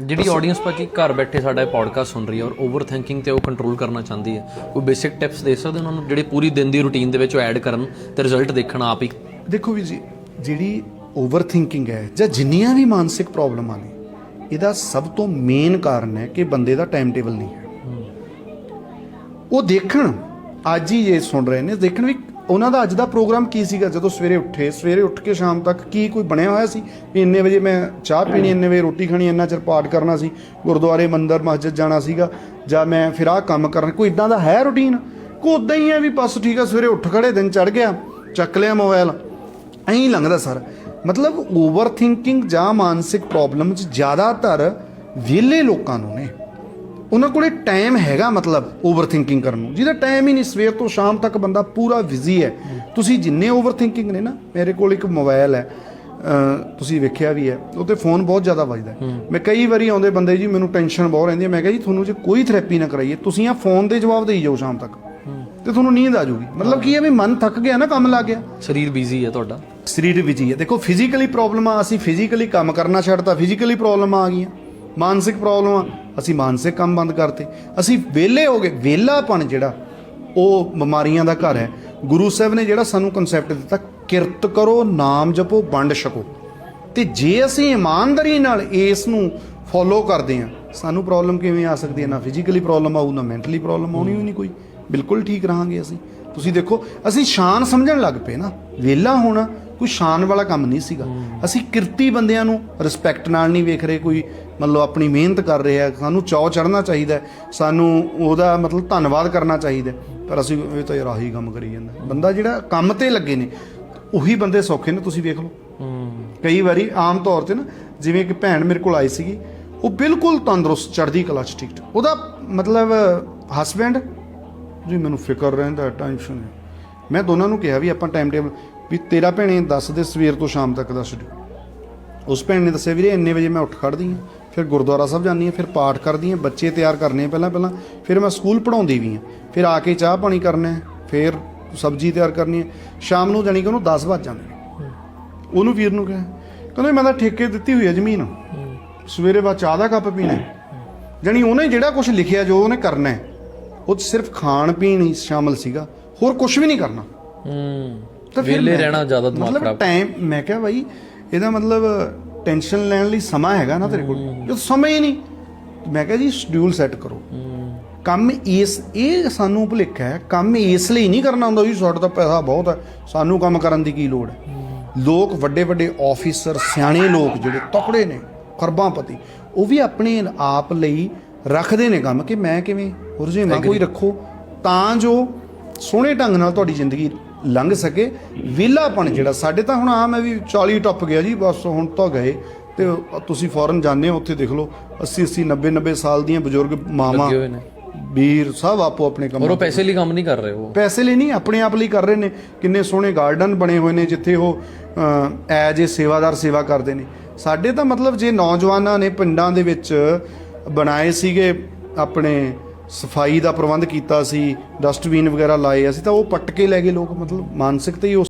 ਜਿਹੜੀ ਆਡੀਅנס ਭਾਜੀ ਘਰ ਬੈਠੇ ਸਾਡਾ ਇਹ ਪੋਡਕਾਸਟ ਸੁਣ ਰਹੀ ਹੈ ਔਰ ਓਵਰ ਥਿੰਕਿੰਗ ਤੇ ਉਹ ਕੰਟਰੋਲ ਕਰਨਾ ਚਾਹੁੰਦੀ ਹੈ, ਕੋਈ ਬੇਸਿਕ ਟਿਪਸ ਦੇ ਸਕਦੇ ਉਹਨਾਂ ਨੂੰ ਜਿਹੜੇ ਪੂਰੀ ਦਿਨ ਦੀ ਰੁਟੀਨ ਦੇ ਵਿੱਚ ਉਹ ਐਡ ਕਰਨ ਤੇ ਰਿਜ਼ਲਟ ਦੇਖਣ ਆਪ ਹੀ? ਦੇਖੋ ਵੀ ਜੀ, ਜਿਹੜੀ ਓਵਰ ਥਿੰਕਿੰਗ ਹੈ ਜਾਂ ਜਿੰਨੀਆਂ ਵੀ ਮਾਨਸਿਕ ਪ੍ਰੋਬਲਮਾਂ ਨੇ, ਇਹਦਾ ਸਭ ਤੋਂ ਮੇਨ ਕਾਰਨ ਹੈ ਕਿ ਬੰਦੇ ਦਾ ਟਾਈਮ ਟੇਬਲ ਨਹੀਂ ਹੈ। ਉਹ ਦੇਖਣ, ਅੱਜ ਹੀ ਜੇ ਸੁਣ ਰਹੇ ਨੇ, ਦੇਖਣ ਵੀ ਉਹਨਾਂ ਦਾ ਅੱਜ ਦਾ ਪ੍ਰੋਗਰਾਮ ਕੀ ਸੀਗਾ? ਜਦੋਂ ਸਵੇਰੇ ਉੱਠੇ, ਸਵੇਰੇ ਉੱਠ ਕੇ ਸ਼ਾਮ ਤੱਕ ਕੀ ਕੋਈ ਬਣਿਆ ਹੋਇਆ ਸੀ? ਵੀ ਇੰਨੇ ਵਜੇ ਮੈਂ ਚਾਹ ਪੀਣੀ, ਇੰਨੇ ਵਜੇ ਰੋਟੀ ਖਾਣੀ, ਇੰਨਾ ਚਿਰ ਪਾਠ ਕਰਨਾ ਸੀ, ਗੁਰਦੁਆਰੇ, ਮੰਦਰ, ਮਸਜਿਦ ਜਾਣਾ ਸੀਗਾ, ਜਾਂ ਮੈਂ ਫਿਰ ਆਹ ਕੰਮ ਕਰਨਾ, ਕੋਈ ਇਦਾਂ ਦਾ ਹੈ ਰੁਟੀਨ ਕੋ ਉਦਾਂ ਹੀ ਹੈ ਵੀ ਬਸ ਠੀਕ ਆ, ਸਵੇਰੇ ਉੱਠ ਖੜੇ, ਦਿਨ ਚੜ ਗਿਆ, ਚੱਕ ਲਿਆ ਮੋਬਾਈਲ ਐਂ ਲੰਘਦਾ ਸਰ। ਮਤਲਬ ਓਵਰ ਥਿੰਕਿੰਗ ਜਾਂ ਮਾਨਸਿਕ ਪ੍ਰੋਬਲਮ ਚ ਜ਼ਿਆਦਾਤਰ ਵਿਹਲੇ ਲੋਕਾਂ ਨੂੰ ਨੇ। ਉਹਨਾਂ ਕੋਲੇ ਟਾਈਮ ਹੈਗਾ ਮਤਲਬ ਓਵਰ ਥਿੰਕਿੰਗ ਕਰਨ ਨੂੰ। ਜਿਹਦਾ ਟਾਈਮ ਹੀ ਨਹੀਂ ਸਵੇਰ ਤੋਂ ਸ਼ਾਮ ਤੱਕ ਬੰਦਾ ਪੂਰਾ ਬਿਜ਼ੀ ਹੈ। ਤੁਸੀਂ ਜਿੰਨੇ ਓਵਰ ਥਿੰਕਿੰਗ ਨੇ ਨਾ ਮੇਰੇ ਕੋਲ ਇੱਕ ਮੋਬਾਈਲ ਹੈ। ਤੁਸੀਂ ਵੇਖਿਆ ਵੀ ਹੈ ਉਹ ਤੇ ਫੋਨ ਬਹੁਤ ਜ਼ਿਆਦਾ ਵੱਜਦਾ। ਮੈਂ ਕਈ ਵਾਰੀ ਆਉਂਦੇ ਬੰਦੇ ਜੀ ਮੈਨੂੰ ਟੈਨਸ਼ਨ ਬਹੁਤ ਰਹਿੰਦੀ ਹੈ। ਮੈਂ ਕਿਹਾ ਜੀ ਤੁਹਾਨੂੰ ਜੇ ਕੋਈ ਥੈਰੇਪੀ ਨਾ ਕਰਾਈਏ ਤੁਸੀਂ ਆ ਫੋਨ ਦੇ ਜਵਾਬ ਦੇਈ ਜਾਓ ਸ਼ਾਮ ਤੱਕ। ਤੇ ਤੁਹਾਨੂੰ ਨੀਂਦ ਆ ਜਾਊਗੀ। ਮਤਲਬ ਕੀ ਹੈ ਵੀ ਮਨ ਥੱਕ ਗਿਆ ਨਾ ਕੰਮ ਲੱਗ ਗਿਆ। ਸਰੀਰ ਬਿਜ਼ੀ ਹੈ ਤੁਹਾਡਾ। ਸਰੀਰ ਹੀ ਹੈ। ਦੇਖੋ ਫਿਜ਼ੀਕਲੀ ਪ੍ਰੋਬਲਮਾਂ ਅਸੀਂ ਫਿਜ਼ੀਕਲੀ ਕੰਮ ਕਰਨਾ ਛੱਡਤਾ ਫਿਜ਼ੀਕਲੀ ਪ੍ਰੋਬਲਮਾਂ ਆ ਗਈਆਂ। ਮਾਨਸਿਕ ਪ੍ਰੋਬਲਮ ਆ, ਅਸੀਂ ਮਾਨਸਿਕ ਕੰਮ ਬੰਦ ਕਰਤੇ। ਅਸੀਂ ਵਿਹਲੇ ਹੋ ਗਏ ਵਿਹਲਾਪਣ ਜਿਹੜਾ, ਉਹ ਬਿਮਾਰੀਆਂ ਦਾ ਘਰ ਹੈ। ਗੁਰੂ ਸਾਹਿਬ ਨੇ ਜਿਹੜਾ ਸਾਨੂੰ ਕਨਸੈਪਟ ਦਿੱਤਾ, ਕਿਰਤ ਕਰੋ, ਨਾਮ ਜਪੋ, ਵੰਡ ਛਕੋ। ਤੇ ਜੇ ਅਸੀਂ ਇਮਾਨਦਾਰੀ ਨਾਲ ਇਸ ਨੂੰ ਫੋਲੋ ਕਰਦੇ ਹਾਂ, ਸਾਨੂੰ ਪ੍ਰੋਬਲਮ ਕਿਵੇਂ ਆ ਸਕਦੀ ਹੈ? ਨਾ ਫਿਜ਼ੀਕਲੀ ਪ੍ਰੋਬਲਮ ਆਊ, ਨਾ ਮੈਂਟਲੀ ਪ੍ਰੋਬਲਮ ਆਉਣੀ ਹੋਈ ਨਹੀਂ ਕੋਈ। ਬਿਲਕੁਲ ਠੀਕ ਰਹਾਂਗੇ ਅਸੀਂ। ਤੁਸੀਂ ਦੇਖੋ, ਅਸੀਂ ਸ਼ਾਨ ਸਮਝਣ ਲੱਗ ਪਏ ਨਾ। ਵਿਹਲਾ ਹੋਣਾ ਕੋਈ ਸ਼ਾਨ ਵਾਲਾ ਕੰਮ ਨਹੀਂ ਸੀਗਾ। ਅਸੀਂ ਕਿਰਤੀ ਬੰਦਿਆਂ ਨੂੰ ਰਿਸਪੈਕਟ ਨਾਲ ਨਹੀਂ ਵੇਖ ਰਹੇ ਕੋਈ ਮਤਲਬ ਆਪਣੀ ਮਿਹਨਤ ਕਰ ਰਿਹਾ ਸਾਨੂੰ ਚਾਅ ਚੜਨਾ ਚਾਹੀਦਾ ਸਾਨੂੰ ਉਹਦਾ ਮਤਲਬ ਧੰਨਵਾਦ ਕਰਨਾ ਚਾਹੀਦਾ। ਪਰ ਅਸੀਂ ਇਹ ਤਾਂ ਯਾਰ ਆਹੀ ਕੰਮ ਕਰੀ ਜਾਂਦਾ। ਬੰਦਾ ਜਿਹੜਾ ਕੰਮ ਤੇ ਲੱਗੇ ਨੇ ਉਹੀ ਬੰਦੇ ਸੌਖੇ ਨੇ ਤੁਸੀਂ ਵੇਖ ਲਓ। ਕਈ ਵਾਰੀ ਆਮ ਤੌਰ ਤੇ ਨਾ ਜਿਵੇਂ ਕਿ ਭੈਣ ਮੇਰੇ ਕੋਲ ਆਈ ਸੀਗੀ ਉਹ ਬਿਲਕੁਲ ਤੰਦਰੁਸਤ ਚੜ੍ਹਦੀ ਕਲਾ ਚ ਠੀਕ ਉਹਦਾ ਮਤਲਬ ਹਸਬੈਂਡ ਜੀ ਮੈਨੂੰ ਫਿਕਰ ਰਹਿੰਦਾ ਟੈਨਸ਼ਨ ਮੈਂ ਦੋਨਾਂ ਨੂੰ ਕਿਹਾ ਵੀ ਆਪਾਂ ਟਾਈਮ ਟੇਬਲ ਵੀ ਤੇਰਾ ਭੈਣੇ ਦੱਸ ਦੇ ਸਵੇਰ ਤੋਂ ਸ਼ਾਮ ਤੱਕ ਦਾ ਸ਼ਡਿਊਲ ਉਸ ਭੈਣ ਨੇ ਦੱਸਿਆ, ਵੀਰੇ, ਇੰਨੇ ਵਜੇ ਮੈਂ ਉੱਠ ਖੜਦੀ ਹਾਂ, ਫਿਰ ਗੁਰਦੁਆਰਾ ਸਾਹਿਬ ਜਾਂਦੀ ਹਾਂ, ਫਿਰ ਪਾਠ ਕਰਦੀ ਹਾਂ, ਬੱਚੇ ਤਿਆਰ ਕਰਨੇ ਪਹਿਲਾਂ ਪਹਿਲਾਂ, ਫਿਰ ਮੈਂ ਸਕੂਲ ਪੜਾਉਂਦੀ ਵੀ ਹਾਂ, ਫਿਰ ਆ ਕੇ ਚਾਹ ਪਾਣੀ ਕਰਨਾ ਹੈ, ਫਿਰ ਸਬਜ਼ੀ ਤਿਆਰ ਕਰਨੀ ਹੈ। ਸ਼ਾਮ ਨੂੰ ਜਾਣੀ ਕਿ ਉਹਨੂੰ 10 ਵੱਜ ਜਾਂਦੇ ਉਹਨੂੰ ਵੀਰ ਨੂੰ ਕਿਹਾ, ਕਹਿੰਦਾ, ਮੈਂ ਤਾਂ ਠੇਕੇ ਦਿੱਤੀ ਹੋਈ ਹੈ ਜ਼ਮੀਨ। ਸਵੇਰੇ ਬਾਅਦ ਚਾਹ ਦਾ ਕੱਪ ਪੀਣਾ ਹੈ। ਜਾਣੀ ਉਹਨੇ ਜਿਹੜਾ ਕੁਝ ਲਿਖਿਆ ਜੋ ਉਹਨੇ ਕਰਨਾ ਹੈ, ਉਹ ਸਿਰਫ ਖਾਣ ਪੀਣ ਹੀ ਸ਼ਾਮਲ ਸੀਗਾ, ਹੋਰ ਕੁਝ ਵੀ ਨਹੀਂ ਕਰਨਾ। ਹੂੰ। ਤਾਂ ਫਿਰ ਵਿਹਲੇ ਮੈਂ- ਰਹਿਣਾ ਜ਼ਿਆਦਾ ਦਿਮਾਗ ਮਤਲਬ ਖਰਾਬ ਟਾਈਮ ਮੈਂ ਕਿਹਾ ਬਾਈ ਇਹਦਾ ਮਤਲਬ ਟੈਨਸ਼ਨ ਲੈਣ ਲਈ ਸਮਾਂ ਹੈਗਾ ਨਾ ਤੇਰੇ ਕੋਲ। ਜਦੋਂ ਸਮਾਂ ਹੀ ਨਹੀਂ ਮੈਂ ਕਿਹਾ ਜੀ ਸ਼ਡਿਊਲ ਸੈੱਟ ਕਰੋ। ਕੰਮ ਇਸ ਇਹ ਸਾਨੂੰ ਭੁਲੇਖਾ ਹੈ ਕੰਮ ਇਸ ਲਈ ਨਹੀਂ ਕਰਨਾ ਹੁੰਦਾ ਜੀ ਸਾਡਾ ਤਾਂ ਪੈਸਾ ਬਹੁਤ ਹੈ। ਸਾਨੂੰ ਕੰਮ ਕਰਨ ਦੀ ਕੀ ਲੋੜ ਹੈ? ਲੋਕ ਵੱਡੇ ਵੱਡੇ ਆਫੀਸਰ ਸਿਆਣੇ ਲੋਕ ਜਿਹੜੇ ਤਕੜੇ ਨੇ ਖਰਬਾਂਪਤੀ ਉਹ ਵੀ ਆਪਣੇ ਆਪ ਲਈ ਰੱਖਦੇ ਨੇ ਕੰਮ ਕਿ ਮੈਂ ਕਿਵੇਂ? ਰੁਝੇਵਾਂ ਕੋਈ ਰੱਖੋ ਤਾਂ ਜੋ ਸੋਹਣੇ ਢੰਗ ਨਾਲ ਤੁਹਾਡੀ ਜ਼ਿੰਦਗੀ ਲੰਘ ਸਕੇ। ਵਿਹਲਾਪਣ ਜਿਹੜਾ ਸਾਡੇ ਤਾਂ ਹੁਣ ਆ ਮੈਂ ਵੀ 40 ਟੱਪ ਗਿਆ ਜੀ ਬਸ ਹੁਣ ਤਾਂ ਗਏ। ਤੇ ਤੁਸੀਂ ਫੌਰਨ ਜਾਂਦੇ ਹੋ ਉੱਥੇ ਦੇਖ ਲਓ 80 80 90 90 ਸਾਲ ਦੀਆਂ ਬਜ਼ੁਰਗ ਮਾਵਾਂ ਵੀਰ ਸਭ ਆਪੋ ਆਪਣੇ ਕੰਮ ਔਰ ਉਹ ਪੈਸੇ ਲਈ ਕੰਮ ਨਹੀਂ ਕਰ ਰਹੇ ਉਹ। ਪੈਸੇ ਲਈ ਨਹੀਂ ਆਪਣੇ ਆਪ ਲਈ ਕਰ ਰਹੇ ਨੇ। ਕਿੰਨੇ ਸੋਹਣੇ ਗਾਰਡਨ ਬਣੇ ਹੋਏ ਨੇ ਜਿੱਥੇ ਉਹ ਐਜ ਏ ਸੇਵਾਦਾਰ ਸੇਵਾ ਕਰਦੇ ਨੇ। ਸਾਡੇ ਤਾਂ ਮਤਲਬ ਜੇ ਨੌਜਵਾਨਾਂ ਨੇ ਪਿੰਡਾਂ ਦੇ ਵਿੱਚ ਬਣਾਏ ਸੀਗੇ ਆਪਣੇ ਸਫ਼ਾਈ ਦਾ ਪ੍ਰਬੰਧ ਕੀਤਾ ਸੀ, ਡਸਟਬਿਨ ਵਗੈਰਾ ਲਾਏ ਅਸੀਂ ਤਾਂ ਉਹ ਪੱਟ ਕੇ ਲੈ ਗਏ ਲੋਕ, ਮਤਲਬ ਮਾਨਸਿਕਤਾ ਹੀ ਉਸ